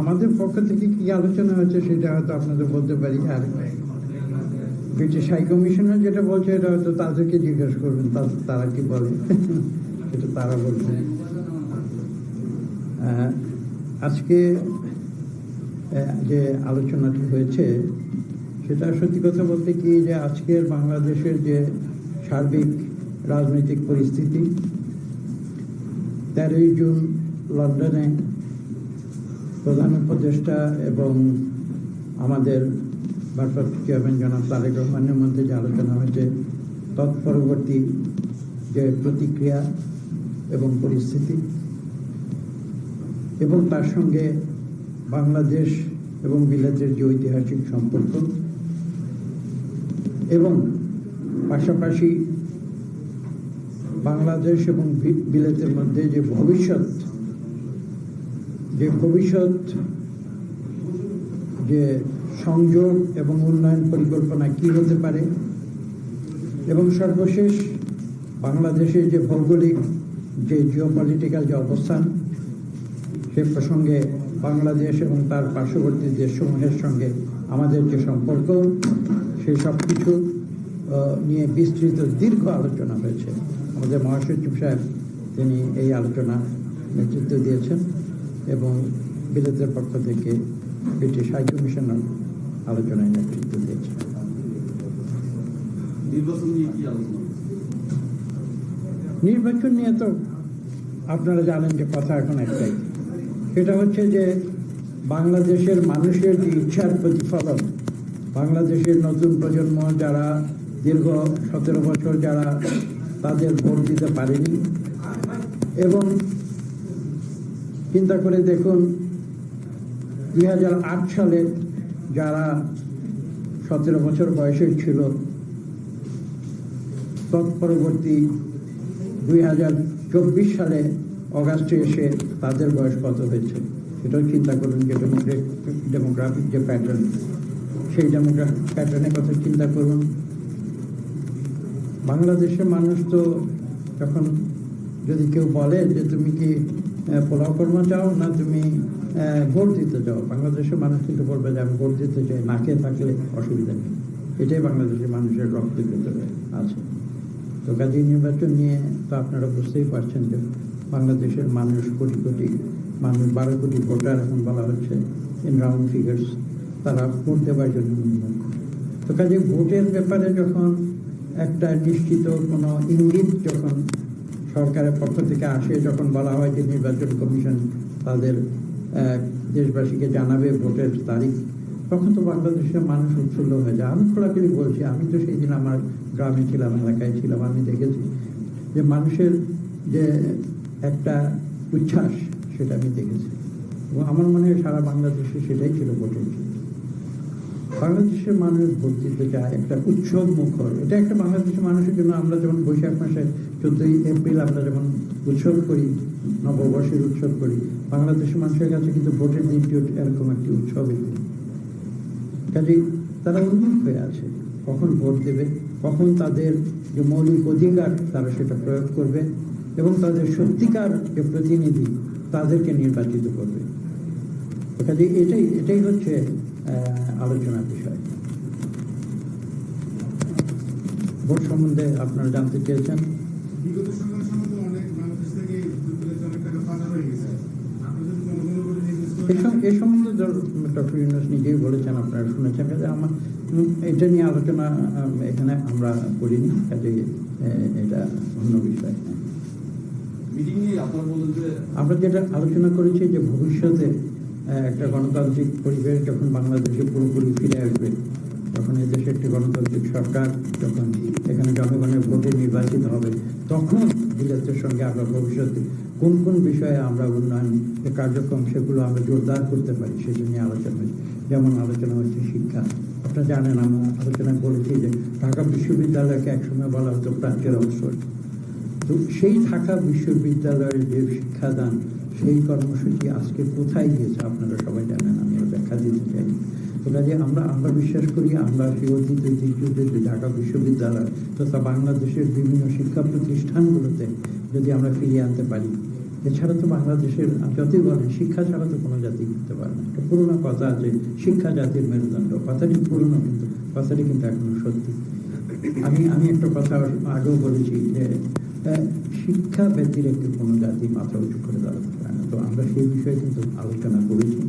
আমাদের পক্ষ থেকে কি আলোচনা হয়েছে সেটা হয়তো আপনাদের বলতে পারি, আর ব্রিটিশ হাই কমিশনার যেটা বলছে এটা হয়তো তাদেরকে জিজ্ঞেস করবেন তারা কি বলে? সেটা তারা বলছে আজকে যে আলোচনাটি হয়েছে, সেটা সত্যি কথা বলতে কি যে আজকের বাংলাদেশের যে সার্বিক রাজনৈতিক পরিস্থিতি, তেরোই জুন লন্ডনে প্রধান উপদেষ্টা এবং আমাদের ভারপ্রাপ্ত চেয়ারম্যান জনাব তারেক রহমানের মধ্যে যে আলোচনা হয়েছে তৎপরবর্তী যে প্রতিক্রিয়া এবং পরিস্থিতি এবং তার সঙ্গে বাংলাদেশ এবং বিলেতের যে ঐতিহাসিক সম্পর্ক এবং পাশাপাশি বাংলাদেশ এবং বিলেতের মধ্যে যে ভবিষ্যৎ যে ভবিষ্যৎ, যে সংযোগ এবং উন্নয়ন পরিকল্পনা কি হতে পারে, এবং সর্বশেষ বাংলাদেশের যে ভৌগোলিক যে জিওপলিটিক্যাল যে অবস্থান, সে প্রসঙ্গে বাংলাদেশ এবং তার পার্শ্ববর্তী দেশসমূহের সঙ্গে আমাদের যে সম্পর্ক সেই সব কিছু নিয়ে বিস্তৃত দীর্ঘ আলোচনা হয়েছে। আমাদের মহাসচিব সাহেব, তিনি এই আলোচনা নেতৃত্ব দিয়েছেন। এবং বিলেতের পক্ষ থেকে ব্রিটিশ হাই কমিশনার আলোচনায় নেতৃত্ব দিয়েছেন নির্বাচন নিয়ে কি আলোচনা হচ্ছে? নির্বাচন নিয়ে তো আপনারা জানেন যে কথা এখন একটাই সেটা হচ্ছে যে বাংলাদেশের মানুষের যে ইচ্ছার প্রতিফলন বাংলাদেশের নতুন প্রজন্ম যারা দীর্ঘ সতেরো বছর যারা তাদের ভোট দিতে পারেনি এবং চিন্তা করে দেখুন, দুই হাজার আট সালে যারা সতেরো বছর বয়সের ছিল, তৎপরবর্তী দুই হাজার চব্বিশ সালে অগাস্টে এসে তাদের বয়স কত হয়েছে, সেটাও চিন্তা করুন যে ডেমোগ্রাফিক যে প্যাটার্ন সেই ডেমোগ্রাফিক প্যাটার্নের কথা চিন্তা করুন। বাংলাদেশের মানুষ তো যখন যদি কেউ বলে যে তুমি কি পোলাও কর্মা চাও না তুমি ভোট দিতে চাও? বাংলাদেশের মানুষ কিন্তু বলবে যে আমি ভোট দিতে চাই, না খেয়ে থাকলে অসুবিধা নেই। এটাই বাংলাদেশের মানুষের রক্তের ভেতরে আছে। তো কাজী নির্বাচন নিয়ে তো আপনারা বুঝতেই পারছেন যে বাংলাদেশের মানুষ কোটি কোটি মানুষ, বারো কোটি ভোটার এখন বলা হচ্ছে ইন রাউন্ড ফিগার্স তারা ভোট দেওয়ার জন্য তো কাজে ভোটের ব্যাপারে যখন একটা নিশ্চিত কোনো ইঙ্গিত যখন সরকারের পক্ষ থেকে আসে যখন বলা হয় যে নির্বাচন কমিশন তাদের দেশবাসীকে জানাবে ভোটের তারিখ, তখন তো বাংলাদেশের মানুষ উৎফুল্ল হয়ে যায় আমি খোলাখুলি বলছি, আমি তো সেই দিন আমার গ্রামে ছিলাম, এলাকায় ছিলাম, আমি দেখেছি যে মানুষের যে একটা উচ্ছ্বাস, সেটা আমি দেখেছি এবং আমার মনে হয় সারা বাংলাদেশে সেটাই ছিল ভোটের জন্য। বাংলাদেশের মানুষ ভোট দিতে চায় একটা উৎসব মুখর। এটা একটা বাংলাদেশের মানুষের জন্য আমরা যেমন বৈশাখ মাসে চোদ্দই এপ্রিল আমরা যেমন উৎসব করি, নববর্ষের উৎসব করি, বাংলাদেশের মানুষের কাছে কিন্তু ভোটের দিনটি এরকম একটি উৎসবের দিন কাজেই তারা উন্মুখ হয়ে আছে। কখন ভোট দেবে, কখন তাদের যে মৌলিক অধিকার, তারা সেটা প্রয়োগ করবে এবং তাদের সত্যিকার যে প্রতিনিধি, তাদেরকে নির্বাচিত করবে। তো কাজেই এটাই এটাই হচ্ছে আলোচনার বিষয়। ভোট সম্বন্ধে আপনারা জানতে চেয়েছেন? বিগত অনেক বাংলাদেশ থেকে অনেক টাকা পাচার হয়ে গেছে। এ সম্বন্ধে ডক্টর ইউনুস নিজেই বলেছেন আপনারা শুনেছেন। যে আমার এটা নিয়ে আলোচনা এখানে আমরা করিনি। কাজে এটা অন্য বিষয়। আমরা যেটা আলোচনা করেছি যে ভবিষ্যতে একটা গণতান্ত্রিক পরিবেশ যখন বাংলাদেশে পুরোপুরি ফিরে আসবে, তখন এই দেশে একটি গণতান্ত্রিক সরকার যখন এখানে জনগণের ভোটে নির্বাচিত হবে, তখন বিলেতের সঙ্গে আমরা ভবিষ্যতে কোন কোন বিষয়ে আমরা উন্নয়ন কার্যক্রম সেগুলো আমরা জোরদার করতে পারি সেটা নিয়ে আলোচনা হয়েছে। যেমন আলোচনা হচ্ছে শিক্ষা। আপনারা জানেন আমরা আলোচনা করেছি যে ঢাকা বিশ্ববিদ্যালয়কে একসময় বলা হতো প্রাচ্যের অবসর। তো সেই ঢাকা বিশ্ববিদ্যালয়ের যে শিক্ষাদান সেই কর্মসূচি আজকে কোথায় গিয়েছে আপনারা সবাই জানেন, আমি ব্যাখ্যা দিতে চাই। তো কাজে আমরা আমরা বিশ্বাস করি, আমরা সেই অতীত ঐতিহ্যদের যে ঢাকা বিশ্ববিদ্যালয় তথা বাংলাদেশের বিভিন্ন শিক্ষা প্রতিষ্ঠানগুলোতে যদি আমরা ফিরিয়ে আনতে পারি, এছাড়া তো বাংলাদেশের যতই বলেন, শিক্ষা ছাড়া তো কোনো জাতি করতে পারে না। একটা পুরোনো কথা আছে, শিক্ষা জাতির মেরুদণ্ড। কথাটি পুরোনো কিন্তু, কথাটি কিন্তু এখনও সত্যি। আমি আমি একটা কথা আগেও বলেছি যে শিক্ষা শিক্ষা ব্যতিরেকে কোনো জাতি মাথা উঁচু করে দাঁড়াতে পারে তো আমরা সেই বিষয়ে কিন্তু আলোচনা করেছি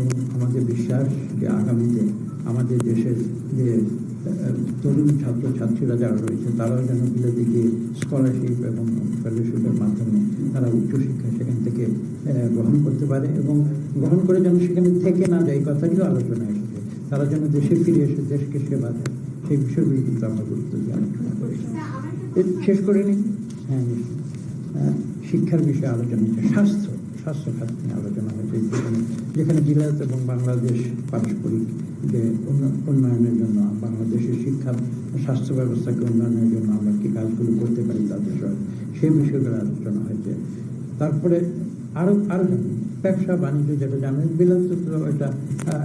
এবং আমাদের বিশ্বাস যে আগামীতে আমাদের দেশের যে তরুণ ছাত্র ছাত্রীরা যারা রয়েছে, তারাও যেন বিলেতে গিয়ে স্কলারশিপ এবং ফেলোশিপের মাধ্যমে তারা উচ্চশিক্ষা সেখান থেকে গ্রহণ করতে পারে এবং গ্রহণ করে যেন সেখানে থেকে না যায় কথাটিও আলোচনা এসেছে। তারা যেন দেশে ফিরে এসে দেশকে সেবা দেয়, সেই বিষয়গুলি কিন্তু আমরা গুরুত্ব দিয়ে আলোচনা করেছি। শেষ করে নিই? হ্যাঁ শিক্ষার বিষয়ে আলোচনা স্বাস্থ্য স্বাস্থ্য খাত নিয়ে আলোচনা হয়েছে। যেখানে বিলাত এবং বাংলাদেশ পারস্পরিক যে উন্ন- উন্নয়নের জন্য, বাংলাদেশের শিক্ষা স্বাস্থ্য ব্যবস্থাকে উন্নয়নের জন্য আমরা কি কাজগুলো করতে পারি তাদের সঙ্গে সেই বিষয়গুলো আলোচনা হয়েছে। তারপরে আরও আরও ব্যবসা, বাণিজ্য যেটা জানেন, বিলাত তো এটা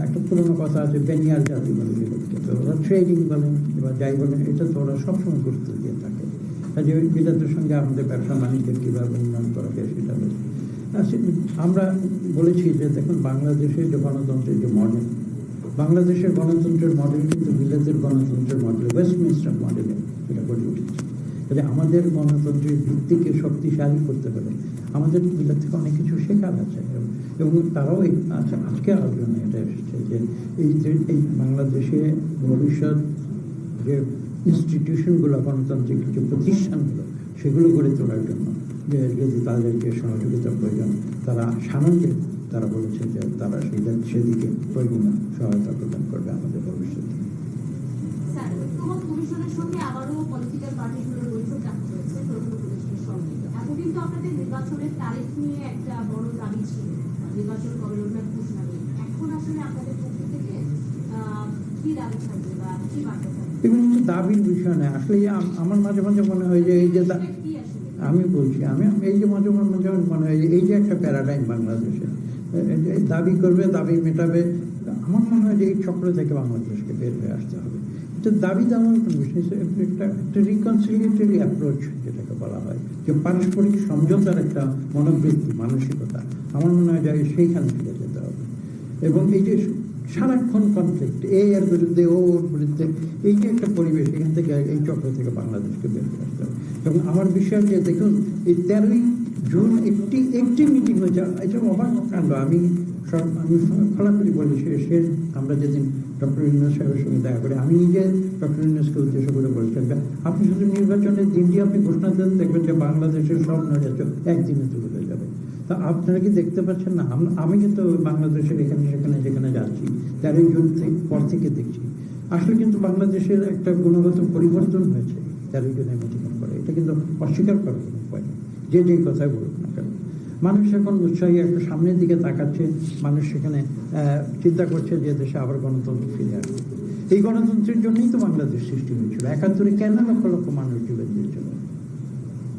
একটা পুরোনো কথা আছে, বেনিয়ার জাতি বলে ওরা ট্রেডিং বলেন বা যাই বলেন, এটা তো ওরা সবসময় গুরুত্ব দিয়ে থাকে। কাজে ওই বিলাতের সঙ্গে আমাদের ব্যবসা, বাণিজ্যের কীভাবে উন্নয়ন করা যায় সেটা আমরা বলেছি যে দেখুন বাংলাদেশের যে গণতন্ত্রের যে মডেল বাংলাদেশের গণতন্ত্রের মডেল কিন্তু বিলাতের গণতন্ত্রের মডেল ওয়েস্টমিনিস্টার মডেলে এটা গড়ে উঠেছে। তাহলে আমাদের গণতন্ত্রের ভিত্তিকে শক্তিশালী করতে হবে আমাদের বিলাত থেকে অনেক কিছু শেখার আছে। এবং- তারাও আচ্ছা আজকে আলোচনা এটা এসেছে যে এই যে এই বাংলাদেশে ভবিষ্যৎ যে ইনস্টিটিউশনগুলো গণতান্ত্রিক যে প্রতিষ্ঠানগুলো, সেগুলো গড়ে তোলার জন্য যদি তাদেরকে সহযোগিতা প্রয়োজন তারা সানন্দে তারা বলেছে যে তারা সেটা সেদিকে প্রয়োজনীয় সহায়তা প্রদান করবে আমাদের ভবিষ্যতে। নির্বাচনের তারিখ নিয়ে একটা বড় দাবি ছিল নির্বাচন কবে রোডম্যাপ ঘোষণা নিয়ে এখন আসলে আপনাদের পক্ষ থেকে কি দাবি থাকবে বা কি বার্তা থাকবে? এগুলো কিন্তু দাবির বিষয় নয়। আসলে আমার মাঝে মাঝে মনে হয় যে এই যে আমি বলছি, আমি এই যে মাঝে মাঝে মাঝে মনে হয় যে এই যে একটা প্যারাডাইম বাংলাদেশে এই যে দাবি করবে, দাবি মেটাবে, আমার মনে হয় যে এই চক্র থেকে বাংলাদেশকে বের হয়ে আসতে হবে। এটা দাবি দেওয়ার কোনো বিষয় একটা একটা রিকনসিলিয়েটরি অ্যাপ্রোচ যেটাকে বলা হয়, যে পারস্পরিক সমঝোতার একটা মনোবৃত্তি, মানসিকতা, আমার মনে হয় যে সেইখান থেকে যেতে হবে। এবং এই যে সারাক্ষণ কনফ্লিক্ট এ এর বিরুদ্ধে, ও ওর বিরুদ্ধে, এই যে একটা পরিবেশ, এখান থেকে এই চক্র থেকে বাংলাদেশকে বের হয়ে আসতে হবে। এবং আমার বিশ্বাস যে দেখুন, এই তেরোই জুন একটি একটি মিটিং হয়েছে। এটা অবাক কাণ্ড, আমি সব আমি খোলাখুলি বলি, সে আমরা যেদিন ডক্টর ইউনুস সাহেবের সঙ্গে দেখা করি, আমি নিজে ডক্টর ইউনুসকে উদ্দেশ্য করে বলেছিলাম যে আপনি শুধু নির্বাচনের দিনটি আপনি ঘোষণা দেন, দেখবেন যে বাংলাদেশের সব নৈরাজ্য একদিনে তুলে হয়ে যাবে। তা আপনারা কি দেখতে পাচ্ছেন না? আমি কিন্তু বাংলাদেশের এখানে, সেখানে, যেখানে যাচ্ছি, তেরোই জুন পর থেকে দেখছি। আসলে কিন্তু বাংলাদেশের একটা গুণগত পরিবর্তন হয়েছে, তেরোই জুনের পরে। এটা কিন্তু অস্বীকার করার কোনো উপায় যে যেই কথাই বলুক না কেন। মানুষ এখন উৎসাহী একটা সামনের দিকে তাকাচ্ছে, মানুষ সেখানে চিন্তা করছে যে দেশে আবার গণতন্ত্র ফিরে আসবে। এই গণতন্ত্রের জন্যই তো বাংলাদেশ সৃষ্টি হয়েছিল। একাত্তরে কেন লক্ষ লক্ষ মানুষ জীবন দিয়েছিল?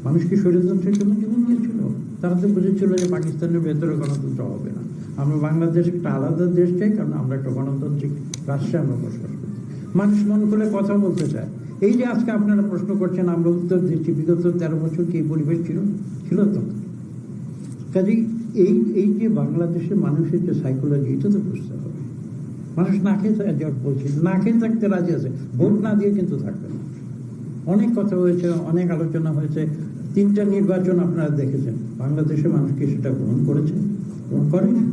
মানুষ কি স্বৈরতন্ত্রের জন্য জীবন দিয়েছিল? তারা তো বুঝেছিল যে পাকিস্তানের ভেতরে গণতন্ত্র হবে না। আমরা বাংলাদেশ একটা আলাদা দেশ চাই, কারণ আমরা একটা গণতান্ত্রিক রাষ্ট্রে আমরা বসবাস করি। মানুষ মন করে কথা বলতে চায়। এই যে আজকে আপনারা প্রশ্ন করছেন, আমরা উত্তর দিচ্ছি। বিগত তেরো বছর কি পরিবেশ ছিল? ছিল তো। কাজেই এই এই যে বাংলাদেশের মানুষের যে সাইকোলজি এটা তো বুঝতে হবে। মানুষ না খেয়ে বলছি, না খেয়ে থাকতে রাজি আছে। ভোট না দিয়ে কিন্তু থাকবে না। অনেক কথা হয়েছে, অনেক আলোচনা হয়েছে। তিনটা নির্বাচন আপনারা দেখেছেন। বাংলাদেশের মানুষ কি সেটা গ্রহণ করেছে? গ্রহণ করেনি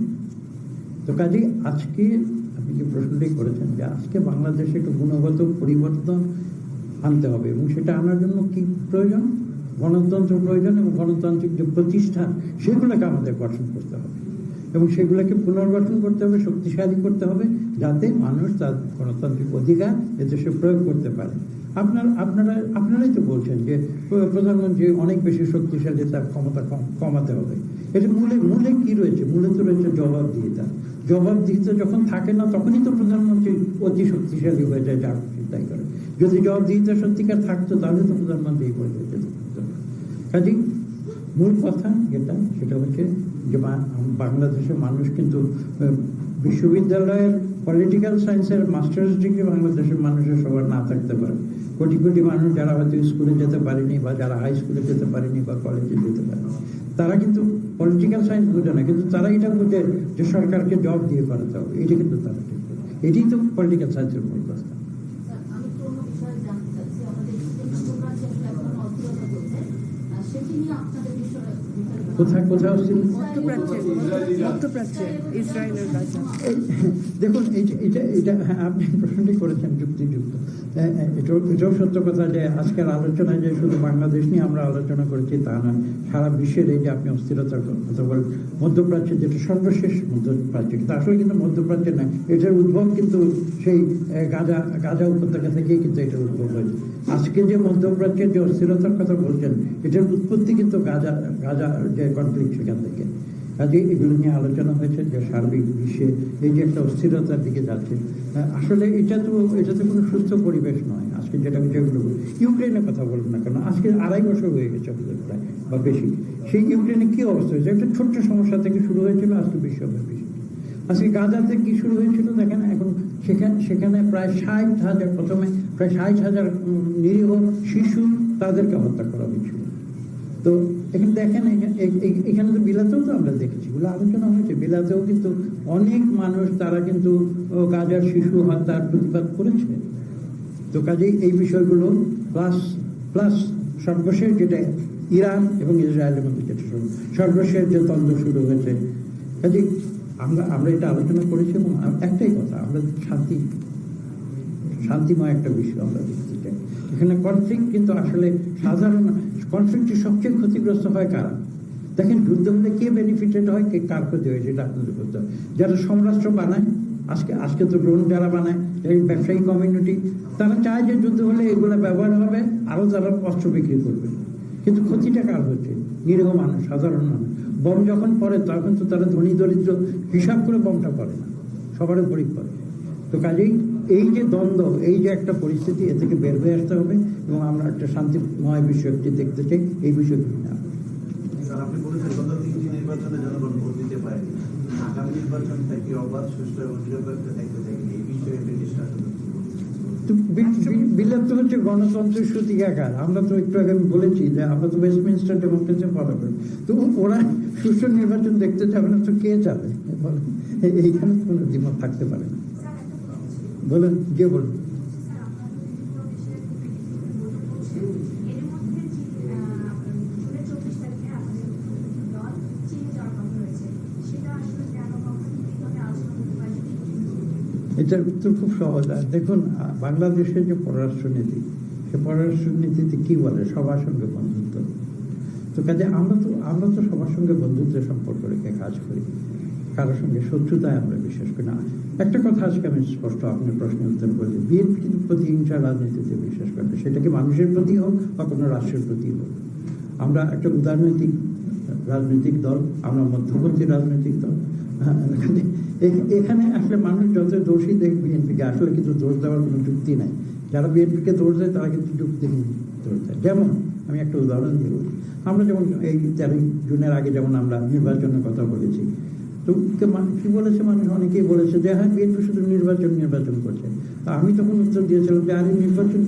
তো কাজেই আজকে আপনি যে প্রশ্নটি করেছেন যে আজকে বাংলাদেশে একটু গুণগত পরিবর্তন আনতে হবে এবং সেটা আনার জন্য কি প্রয়োজন? গণতন্ত্র প্রয়োজন এবং গণতান্ত্রিক যে প্রতিষ্ঠান, সেগুলোকে আমাদের গঠন করতে হবে। এবং সেগুলোকে পুনর্গঠন করতে হবে, শক্তিশালী করতে হবে, যাতে মানুষ তার গণতান্ত্রিক অধিকার এদেশে প্রয়োগ করতে পারে। আপনার, আপনারা, আপনারাই তো বলছেন যে প্রধানমন্ত্রী অনেক বেশি শক্তিশালী, তার ক্ষমতা কমাতে হবে। এটা মূলে মূলে কি রয়েছে? মূলে তো রয়েছে জবাবদিহিতা। জবাবদিহিতা যখন থাকে না, তখনই তো প্রধানমন্ত্রী অতি শক্তিশালী হয়ে যায়, যা যদি জবাবদিহিতা সত্যিকার থাকতো, তাহলে তো প্রধানমন্ত্রী এই পর্যায়ে যেতে পারতো না। কাজেই মূল কথা যেটা, সেটা হচ্ছে যে বাংলাদেশের মানুষ কিন্তু বিশ্ববিদ্যালয়ের পলিটিক্যাল সায়েন্সের মাস্টার্স ডিগ্রি বাংলাদেশের মানুষের সবার না থাকতে পারে। কোটি কোটি মানুষ যারা হয়তো স্কুলে যেতে পারেনি বা যারা হাই স্কুলে যেতে পারেনি বা কলেজে যেতে পারেনি, তারা কিন্তু পলিটিক্যাল সায়েন্স বোঝে না। কিন্তু তারা এটা বোঝে যে সরকারকে জব দিয়ে করাতে হবে। এটা কিন্তু তারা ঠিক এটাই তো পলিটিক্যাল সায়েন্সের মূল কথা স্যার, আমি একটু অন্য বিষয়ে জানতে চাচ্ছি। আমাদের ইসলাম মধ্যপ্রাচ্যে আসলে এখন অস্থিরতা চলছে। আর সেটি নিয়ে আপনাদের বিষয়ে- বিষয়ে- কোথায় কোথায় এই, দেখুন এটা এটা হ্যাঁ আপনি প্রশ্নটি করেছেন যুক্তিযুক্ত। হ্যাঁ, হ্যাঁ, এটাও এটাও সত্য কথা যে আজকের আলোচনায় যে শুধু বাংলাদেশ নিয়ে আমরা আলোচনা করেছি তা নয় সারা বিশ্বের এই যে আপনি অস্থিরতার কথা বলেন মধ্যপ্রাচ্যের যেটা সর্বশেষ মধ্যপ্রাচ্য কিন্তু আসলে কিন্তু মধ্যপ্রাচ্যের নয় এটার উদ্ভব কিন্তু সেই গাজা গাজা উপত্যকা থেকেই কিন্তু এটার উদ্ভব হয়েছে। আজকে যে মধ্যপ্রাচ্যের যে অস্থিরতার কথা বলছেন, এটার উৎপত্তি কিন্তু গাজা গাজা যে কনফ্লিক্ট সেখান থেকে। কাজে এগুলো নিয়ে আলোচনা হয়েছে, যে সার্বিক বিশ্বে এই যে একটা অস্থিরতার দিকে যাচ্ছে। আসলে এটা তো এটা তো কোনো সুস্থ পরিবেশ নয়। আজকে যেটা যেগুলো ইউক্রেনের কথা বলব না কেন? আজকে আড়াই বছর হয়ে গেছে আমাদের প্রায়, বা বেশি। সেই ইউক্রেনে কি অবস্থা হয়েছে? একটা ছোট্ট সমস্যা থেকে শুরু হয়েছিল, আজকে বিশ্বব্যাপী। আজকে গাজাতে কি শুরু হয়েছিল দেখেন, এখন সেখানে সেখানে প্রায় ষাট হাজার, প্রথমে প্রায় ষাট হাজার নিরীহ শিশু তাদেরকে হত্যা করা হয়েছিল। তো এখানে দেখেন এখানে তো বিলাতেও তো আমরা দেখেছি, এগুলো আলোচনা হয়েছে। বিলাতেও কিন্তু অনেক মানুষ তারা কিন্তু গাজার শিশু হত্যার প্রতিবাদ করেছে। তো কাজেই এই বিষয়গুলো প্লাস প্লাস সর্বশেষ যেটা ইরান এবং ইসরায়েলের মধ্যে যেটা শুরু সর্বশেষ যে দ্বন্দ্ব শুরু হয়েছে। কাজেই আমরা আমরা এটা আলোচনা করেছি এবং একটাই কথা, আমরা শান্তি, শান্তিময় একটা বিষয় আমরা চাই এখানে কনফ্লিক্ট কিন্তু আসলে সাধারণ কনফ্লিক্টে সবচেয়ে ক্ষতিগ্রস্ত হয় কারা? দেখেন যুদ্ধ হলে কে বেনিফিটেড হয়, কে কার ক্ষতি হয়, সেটা আপনাদের করতে হবে। যারা সমরাষ্ট্র বানায়, আজকে আজকে তো ড্রোন যারা বানায়, এই ব্যবসায়ী কমিউনিটি তারা চায় যে যুদ্ধ হলে এগুলো ব্যবহার হবে আরও তারা অস্ত্র বিক্রি করবে। কিন্তু ক্ষতিটা কার হচ্ছে নিরীহ মানুষ, সাধারণ মানুষ। বম যখন পড়ে, তখন তো তারা ধনী দরিদ্র হিসাব করে বমটা পড়ে না। সবার উপরই পড়ে। তো কাজেই এই যে দ্বন্দ্ব, এই যে একটা পরিস্থিতি, এ থেকে বের হয়ে আসতে হবে এবং আমরা একটা শান্তিময় বিষয় একটি দেখতে চাই। এই বিষয়গুলি না স্যার, আপনি নির্বাচনে জনগণ ভোট দিতে পারেনি আগামী নির্বাচন থেকে অবাধ, সুষ্ঠু এবং নিরপেক্ষ থাকতে থাকেন এই বিষয়ে ডিসকাশন তো বি- বি- বিলেত তো হচ্ছে গণতন্ত্রের সূতিকাকার। আমরা তো একটু আগে বলেছি যে আমরা তো ওয়েস্টমিনস্টার ডেমোক্রেসি ফলো করি। তো ওরা সুষ্ঠু নির্বাচন দেখতে যাবে না, তো কে যাবে? এইখানে কোনো দ্বিমত থাকতে পারে না। বলুন কে বলুন। এটা উত্তর খুব সহজ। আর দেখুন, বাংলাদেশের যে পররাষ্ট্রনীতি, সে পররাষ্ট্রনীতিতে কি বলে? সবার সঙ্গে বন্ধুত্ব। তো কাজে আমরা তো আমরা তো সবার সঙ্গে বন্ধুত্বের সম্পর্ক রেখে কাজ করি। কারোর সঙ্গে শত্রুতায় আমরা বিশ্বাস করি না। একটা কথা আজকে আমি স্পষ্ট আপনার প্রশ্নের উত্তর বলি বিএনপি প্রতিহিংসা রাজনীতিতে বিশ্বাস করবে। না। সেটা কি মানুষের প্রতি হোক বা কোনো রাষ্ট্রের প্রতি হোক? আমরা একটা উদারনৈতিক রাজনৈতিক দল, আমরা মধ্যবর্তী রাজনৈতিক দল। এখানে আসলে মানুষ যত দোষী দেখ বিএনপিকে, আসলে কিন্তু দোষ দেওয়ার কোনো যুক্তি নাই। যারা বিএনপিকে দোষ দেয়, তারা কিন্তু যুক্তি দোষ দেয়। যেমন, আমি একটা উদাহরণ দিয়ে বলি। আমরা যেমন এই তেরোই জুনের আগে যেমন আমরা নির্বাচনের কথা বলেছি, তো কে বলেছে মানুষ? অনেকেই বলেছে যে হ্যাঁ বিএনপি শুধু নির্বাচন নির্বাচন করছে। তা আমি তখন উত্তর দিয়েছিলাম যে, আরে, নির্বাচন